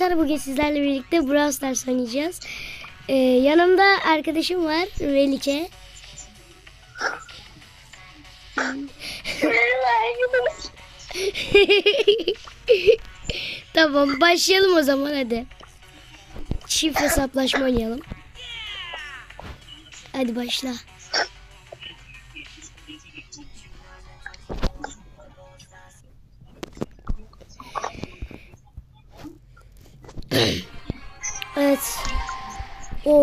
arkadaşlar bugün sizlerle birlikte Brawl Stars oynayacağız. Ee, yanımda arkadaşım var Melike. Merhaba tamam başlayalım o zaman hadi. Çift hesaplaşma oynayalım. Hadi başla.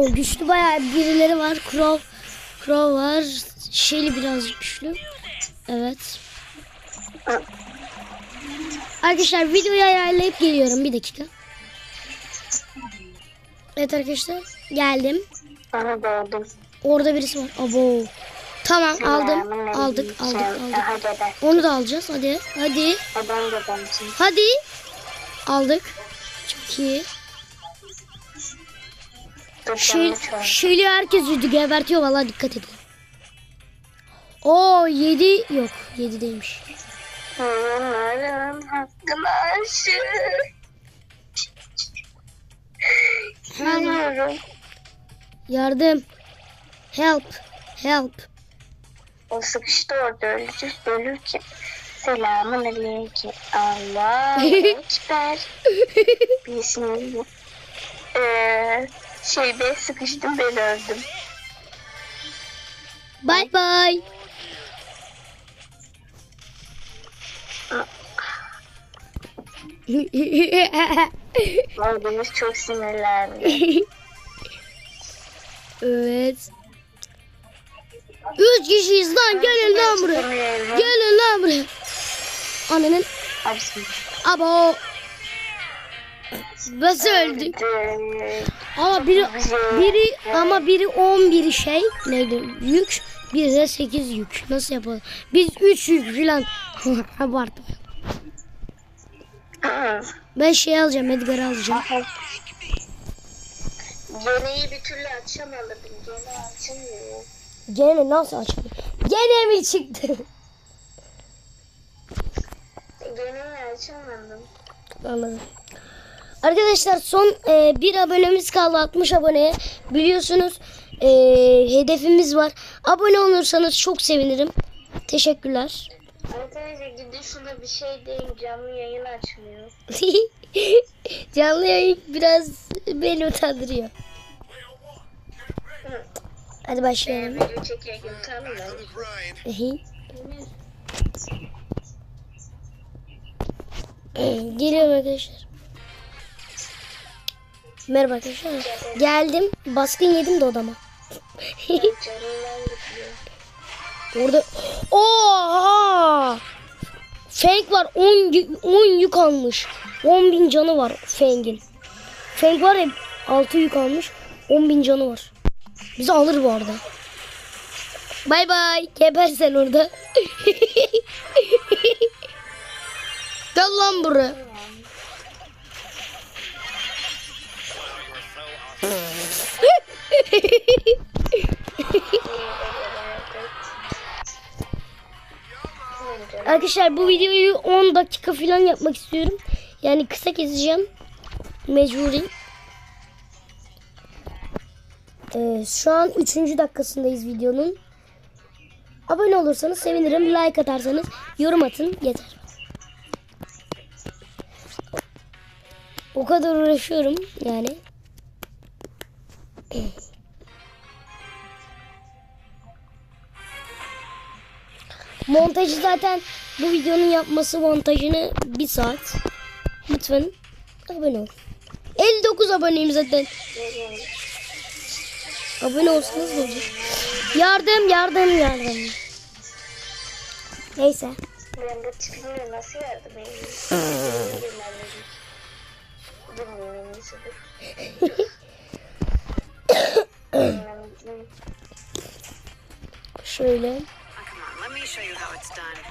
O güçlü bayağı birileri var. Crow, Crow var. Shelly birazcık güçlü. Evet. Arkadaşlar videoyu ayarlayıp geliyorum. Bir dakika. Evet arkadaşlar. Geldim. Bana doğdum. Orada birisi var. Abo. Tamam aldım. Aldık aldık aldık. Hadi ben. Onu da alacağız. Hadi. Hadi. Hadi. Aldık. Çok iyi. Şey, şeyli herkes yüzü gebertiyor. Vallahi dikkat edin. Oo 7 yok. 7 değilmiş. Onların hakkını. Yardım. Help. Help. O sıkıştı orada ölecek ölürken. Selamun aleyküm. Allahu ekber. Bismillah. Ee, şeyde sıkıştım ben öldüm. Bye bye. Oğlumuz çok sinirlendi. evet. Üç kişiyiz lan gelin lan buraya. Gelin lan buraya. Ananın Abi bismillah. abo. Nasıl öldük? Ama biri biri ama biri 11 şey neydi yük biri de 8 yük. Nasıl yapalım? Biz 3 yük filan. Abartma. Ben şey alacağım Edgar'ı alacağım. Yeneyi bir türlü açamadım. Gene açamıyor. Gene nasıl açılıyor? Gene mi çıktı? Gene açamadım. Anladım. Arkadaşlar son e, bir abonemiz kaldı 60 aboneye. Biliyorsunuz e, hedefimiz var. Abone olursanız çok sevinirim. Teşekkürler. Arkadaşlar gidin şurada bir şey deyin canlı yayın açmıyor. Canlı yayın biraz beni utandırıyor. Hadi başlayalım. video çekerken. Ehe. Geliyorum arkadaşlar. Merhaba arkadaşlar. Geldim. Baskın yedim de odama. Orada Oha! Feng var 10 yü- 10 yük almış. 10 bin canı var Feng'in. Feng var ya 6 yük almış. 10 bin canı var. Bizi alır bu arada. Bay bay. Geber sen orada. Gel lan buraya. Arkadaşlar bu videoyu 10 dakika falan yapmak istiyorum. Yani kısa keseceğim. Mecburi. Ee, şu an 3. dakikasındayız videonun. Abone olursanız sevinirim. Like atarsanız yorum atın. Yeter. O kadar uğraşıyorum yani. Montajı zaten bu videonun yapması montajını bir saat. Lütfen abone ol. 59 aboneyim zaten. Abone olsanız ne olur? Yardım yardım yardım. Neyse. Nasıl yardım edeyim? Bilmiyorum done.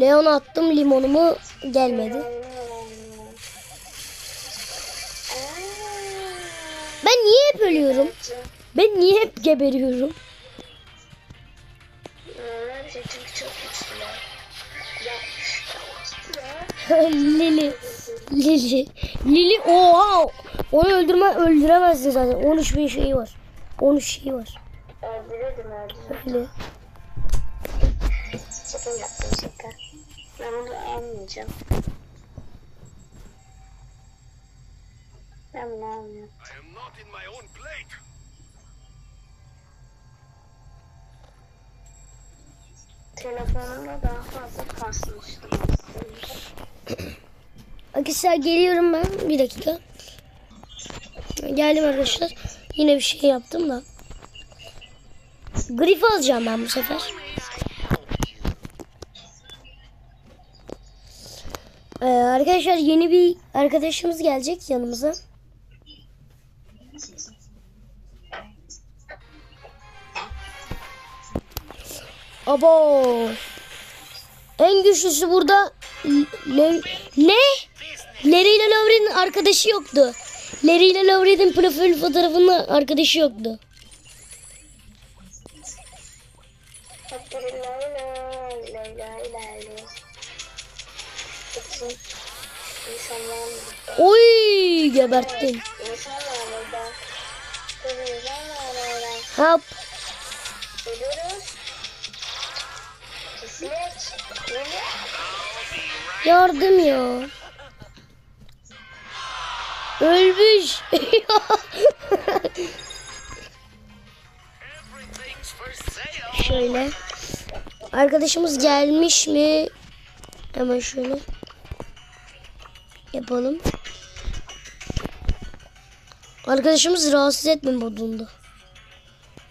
Leon attım limonumu gelmedi. Ben niye hep ölüyorum? Ben niye hep geberiyorum? Lili. Lili. Lili oha. Onu öldürme öldüremezsin zaten. 13 bin şeyi var. 13 şeyi var. Öldürürdüm öldürürdüm. Öyle. Şaka yaptım şaka. Ben bunu almayacağım. Ben bunu almıyorum. Telefonumda daha fazla kasmıştım. Arkadaşlar geliyorum ben. Bir dakika. Geldim arkadaşlar. Yine bir şey yaptım da. Grif alacağım ben bu sefer. Ee, arkadaşlar yeni bir arkadaşımız gelecek yanımıza. Abo. En güçlüsü burada Le- ne? Larry ile Lauren'in arkadaşı yoktu. Larry ile Lauren'in profil fotoğrafında arkadaşı yoktu. Oy geberttim. İnsanlar burada. Tabii Ölmüş. Şöyle. Arkadaşımız gelmiş mi? Hemen şöyle. Yapalım. Arkadaşımız rahatsız etme modunda.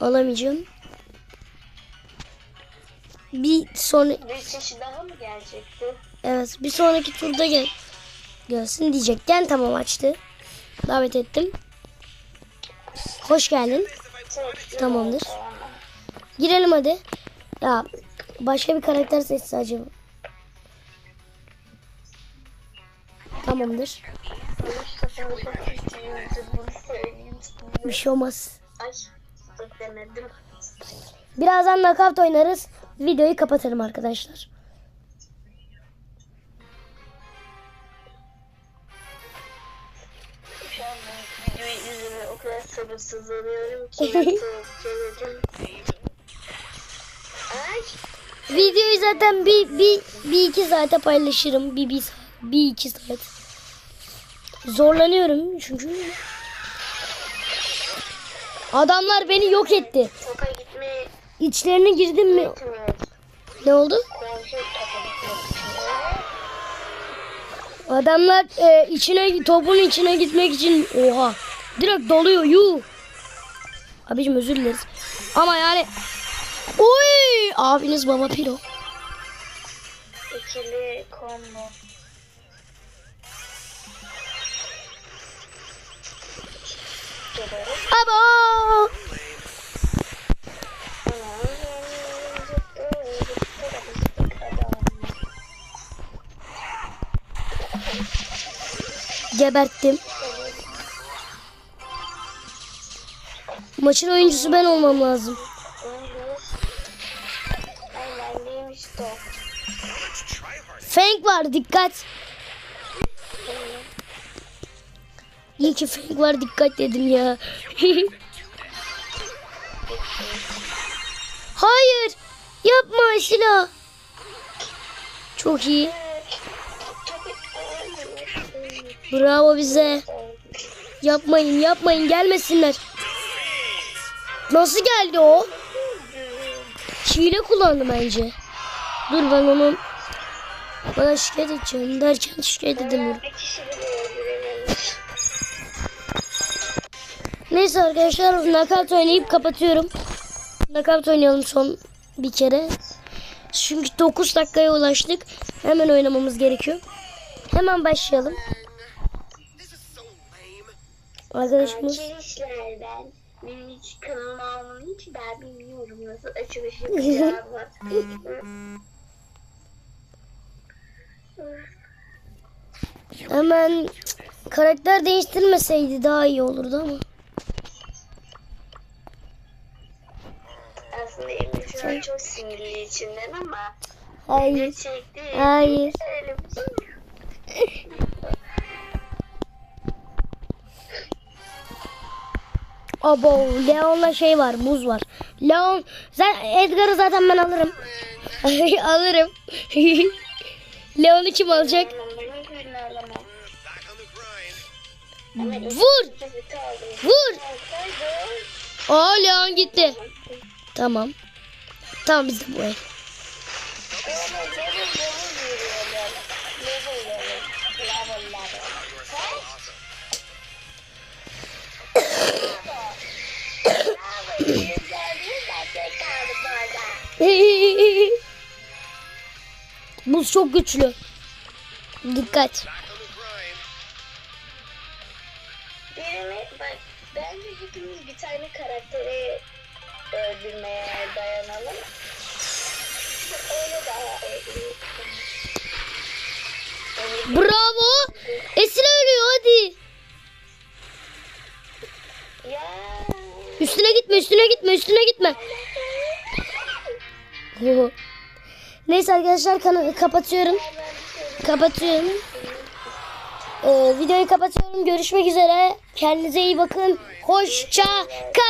Alamayacağım. Bir sonra Bir kişi daha mı gelecekti? evet bir sonraki turda gel gelsin diyecekken tamam açtı. Davet ettim. Hoş geldin. Tamamdır. Girelim hadi. Ya başka bir karakter seçse acaba. Tamamdır. Bir şey olmaz. Birazdan knockout oynarız. Videoyu kapatırım arkadaşlar. Sabırsızlanıyorum ki. Ay. Videoyu zaten bir, bir, bir iki saate paylaşırım. Bir, bir, bir iki saat. Zorlanıyorum çünkü. Adamlar beni yok etti. Gitmeye İçlerine girdim mi? Ne oldu? Adamlar e, içine topun içine gitmek için oha direkt doluyor yu. Abicim özür dileriz. Ama yani Oy abiniz baba piro. İkili combo. Abo. Geberttim. Maçın oyuncusu ben olmam lazım. Fang var dikkat. İyi ki Fang var dikkat dedim ya. Hayır. Yapma silah. Çok iyi. Bravo bize. Yapmayın yapmayın gelmesinler. Nasıl geldi o? Hile kullandı bence. Dur ben onun bana şikayet edeceğim derken şikayet edemiyorum. Neyse arkadaşlar nakavt oynayıp kapatıyorum. Nakavt oynayalım son bir kere. Çünkü 9 dakikaya ulaştık. Hemen oynamamız gerekiyor. Hemen başlayalım. Arkadaşımız Arkadaşlar ben benim hiç kanalıma almanın için ben bilmiyorum nasıl açılış yapacağımı. hemen karakter değiştirmeseydi daha iyi olurdu ama. Aslında Emre şu an çok sinirli içinden ama Hayır. gerçekte Hayır. Abo Leon'la şey var buz var. Leon Edgar'ı zaten ben alırım. alırım. Leon'u kim alacak? Vur! Vur! Aa Leon gitti. Tamam. Tamam biz de bu ev. Buz çok güçlü. Dikkat. Bak bence hepimiz bir tane karakteri öldürmeye dayanalım. Öyle daha öldürürüz. Bravo. Esin ölüyor hadi. Ya. Üstüne gitme üstüne gitme üstüne gitme. Neyse arkadaşlar kanalı kapatıyorum. Kapatıyorum. Ee, videoyu kapatıyorum. Görüşmek üzere. Kendinize iyi bakın. Hoşça kalın.